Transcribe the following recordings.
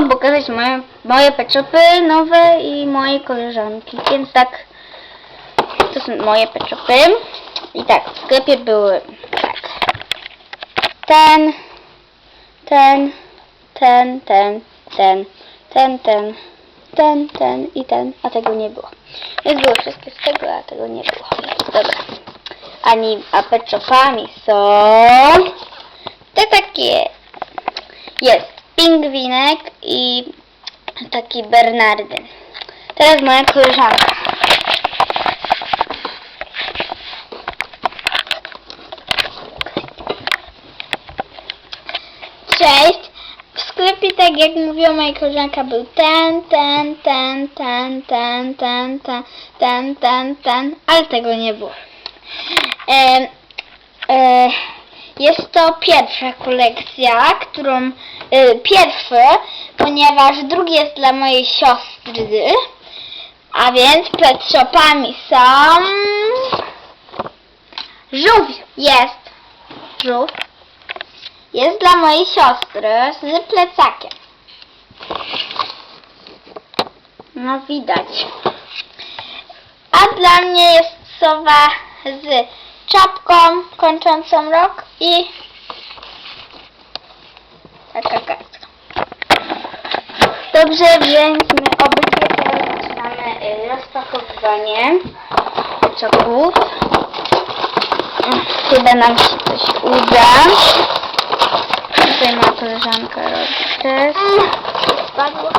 wam pokazać moje, moje peczopy nowe i mojej koleżanki. Więc tak, to są moje peczopy. I tak, w sklepie były tak. Ten, ten, ten, ten, ten, ten, ten, ten, ten i ten, a tego nie było. Więc były wszystkie z tego, a tego nie było. Dobra. Ani, a peczopami są te takie jest pingwinek i taki Bernardyn. Teraz moja koleżanka. Cześć. W sklepie, tak jak mówiła moja koleżanka, był ten, ten, ten, ten, ten, ten, ten, ten, ten, ten, ale tego nie było. E, e, jest to pierwsza kolekcja, którą e, pierwszy, ponieważ drugi jest dla mojej siostry, a więc pet shopami są żółw jest żółw jest dla mojej siostry z plecakiem. No widać. A dla mnie jest sowa z czapką kończącą rok i taka kartka. Dobrze, więc my obydwie teraz zaczynamy y, rozpakowywanie czoków. Chyba nam się coś uda. Tutaj ma koleżanka robi. Spadło.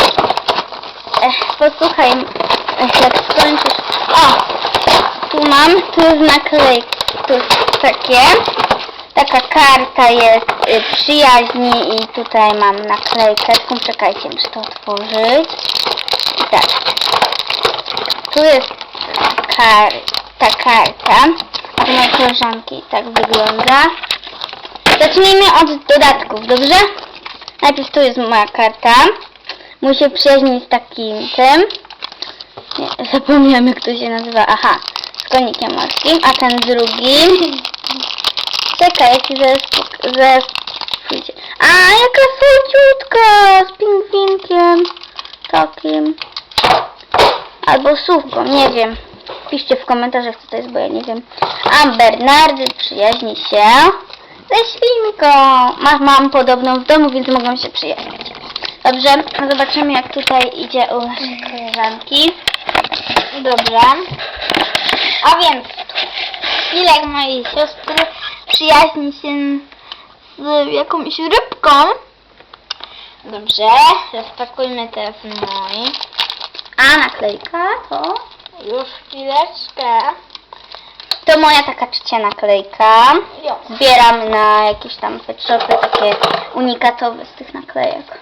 Ech, posłuchaj, ech, jak skończysz... O! Tu mam, tu jest naklejki, tu takie. Taka karta jest y, przyjaźni i tutaj mam naklejkę. Czekajcie, muszę to otworzyć. I tak. Tu jest kar ta karta. A mojej koleżanki tak wygląda. Zacznijmy od dodatków, dobrze? Najpierw tu jest moja karta. Mój się przyjaźni z takim tym. Nie, zapomniałem jak to się nazywa. Aha, konikiem morskim. A ten drugi. Czekaj, jaki zaraz pójdzie. A, jaka słodziutka! Z pingwinkiem. Takim. Albo słówką, nie wiem. Piszcie w komentarzach co to jest, bo ja nie wiem. A Bernardy przyjaźni się ze świnką. Ma, mam podobną w domu, więc mogą się przyjaźnić. Dobrze, zobaczymy jak tutaj idzie u naszej koleżanki. Dobrze. A więc Ilek mojej siostry przyjaźni się z jakąś rybką. Dobrze, rozpakujmy teraz mój. A naklejka to już chwileczkę. To moja taka trzecia naklejka. Jo. Zbieram na jakieś tam pet shopy takie unikatowe z tych naklejek.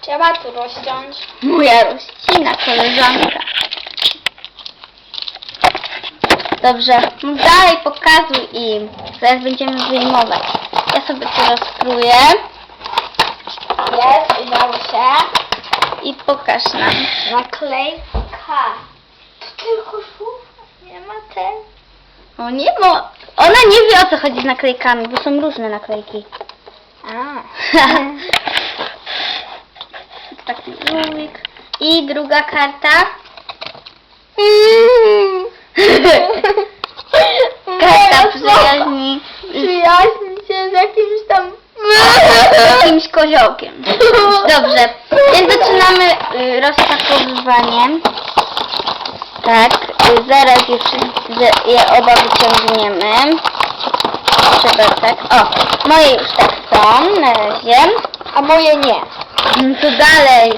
Trzeba tu rozciąć. Moja rościna, koleżanka. Dobrze, no dalej pokazuj im. Zaraz będziemy wyjmować. Ja sobie to rozpruję Jest, udało się. i pokaż nam. Naklejka. To tylko słów, nie ma ten. O nie, bo ona nie wie o co chodzi z naklejkami, bo są różne naklejki. A. Taki żółwik. I druga karta. Karta przyjaźni Przyjaźni się z jakimś tam... z jakimś koziołkiem. Dobrze, więc zaczynamy y, rozpakowywanie. Tak, y, zaraz je, wszyscy- że je oba wyciągniemy. Trzeba tak. O, moje już tak są na razie. A moje nie. Mm, To dalej.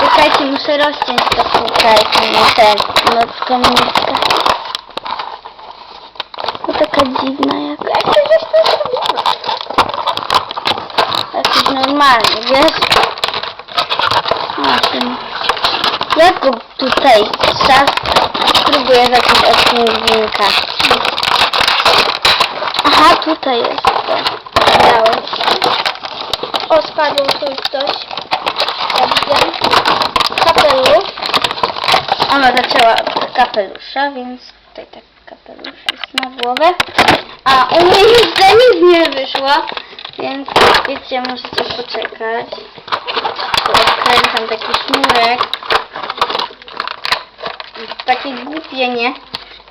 Czekajcie, muszę rozciąć to tutaj, ten, no komunika. To taka dziwna jak. Jak to żeś to zrobiła? Jakiś normalny, wiesz? A, ten... Jak go tutaj czas spróbuję zacząć od pingwinka. Aha, tutaj jest to. Się. O, spadło tu już coś. Dobrze. Kapelusz. Ona zaczęła od kapelusza, więc tutaj tak kapelusz jest na głowę. A u mnie jeszcze nic nie wyszło, więc wiecie, możecie poczekać. tam taki sznurek. Takie głupie, nie?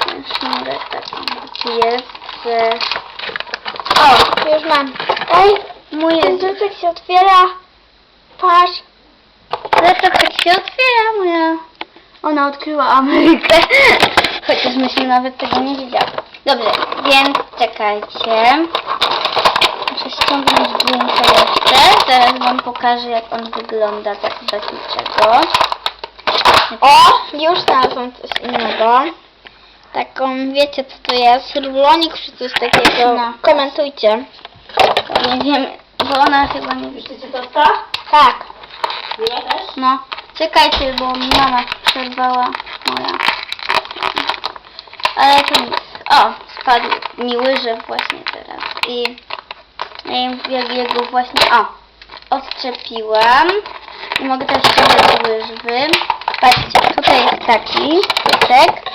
Ten sznurek taki jest. O, już mam. Ej, Mój jest... się otwiera. Patrz. Zlepek tak się otwiera, moja... Ona odkryła Amerykę. Chociaż myśmy nawet tego nie widziały. Dobrze, więc czekajcie. Muszę ściągnąć zdjęcie jeszcze. Zaraz wam pokażę, jak on wygląda tak bez niczego. O, już znalazłam coś innego. Taką, wiecie co to jest? Rulonik czy coś takiego? No. Komentujcie. Nie wiem, bo ona chyba nie widzi. Chcecie tosta? Tak. No, czekajcie, bo mama przerwała moja. Ale to nic. O, spadł mi łyżew właśnie teraz. I jak jego właśnie, o, odczepiłam. I mogę też ściągać łyżwy. Patrzcie, tutaj jest taki piesek.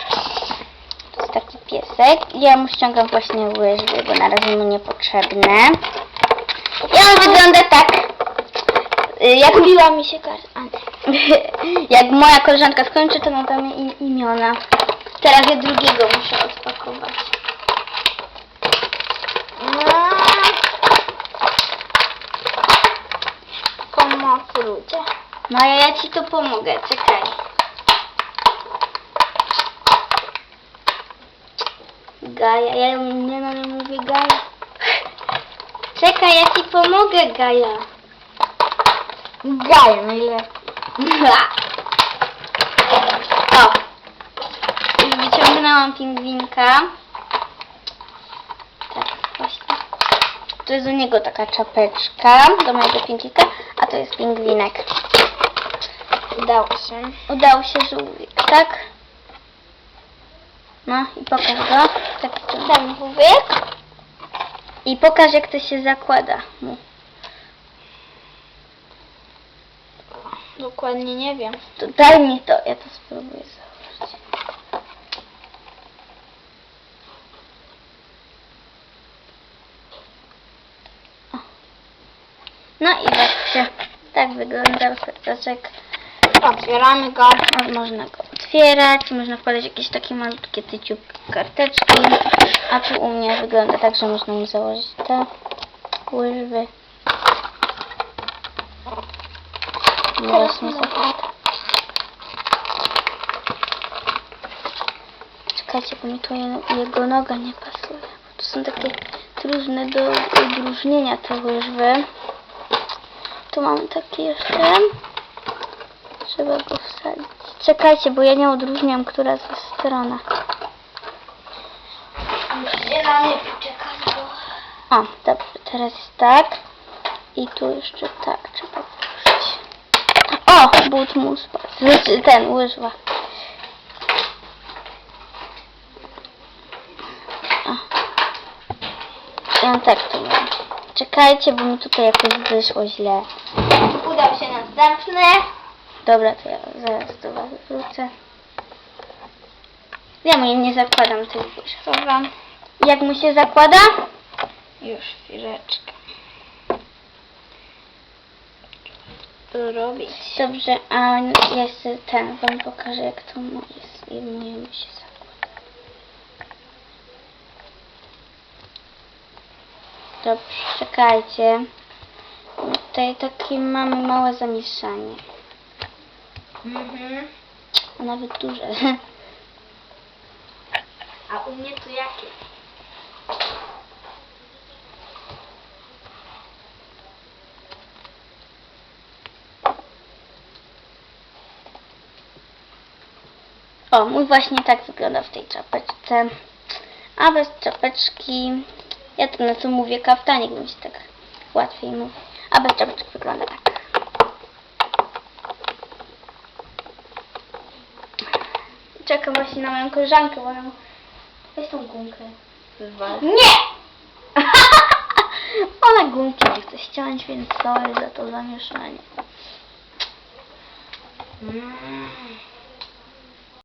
To jest taki piesek. Ja mu ściągam właśnie łyżwy, bo na razie mu niepotrzebne. I on wygląda tak. Y, Jak Kupiła mi się karta. Jak moja koleżanka skończy, to nadamy im imiona. Teraz ja drugiego muszę odpakować. No. Pomocy ludzie. Maja, ja ci tu pomogę, czekaj. Gaja, ja nie no nie mówię Gaja. Czekaj, ja ci pomogę, Gaja. Gaja najlepiej. O! Już wyciągnęłam pingwinka. Tak, właśnie. To jest do niego taka czapeczka, do mojego pingwinka, a to jest pingwinek. Udało się. Udało się żółwik, tak? No i pokaż go. Taki. Ten wujek. I pokaż jak to się zakłada mu. Dokładnie nie wiem. To daj mi to, ja to spróbuję założyć. O. No i właśnie, tak wyglądał serdaczek. Otwieramy go. O, Można go otwierać, można wkładać jakieś takie malutkie tyciubkie karteczki. A tu u mnie wygląda tak, że można mu założyć te łyżwy. No właśnie zakładam. Czekajcie, bo mi tu je- jego noga nie pasuje. To są takie trudne do odróżnienia te łyżwy. Tu mamy takie jeszcze. Trzeba go wsadzić. Czekajcie, bo ja nie odróżniam, która to jest strona. Musicie na mnie poczekać, bo... O, dobrze, teraz jest tak. I tu jeszcze tak trzeba. O, but mu. Znaczy ten, łyżwa. On tak tu ma. Czekajcie, bo mi tutaj jakoś wyszło źle. Udał się następny. Dobra, to ja zaraz do was wrócę. Ja mu nie zakładam tych. Jak mu się zakłada? Już chwileczkę. Robić. Dobrze, a jeszcze ten wam pokażę jak to mu jest i mu się zakłada. Dobrze, czekajcie. Tutaj takie mamy małe zamieszanie. Mhm. A nawet duże. A u mnie to jakie? O, mój właśnie tak wygląda w tej czapeczce. A bez czapeczki, ja to na co mówię kaftanik, mi się tak łatwiej mówi. A bez czapeczki wygląda tak. Czekam właśnie na moją koleżankę, bo ona... Weź tą gumkę. Nie! ona gumki nie chce ściąć, więc sorry za to zamieszanie. Mm.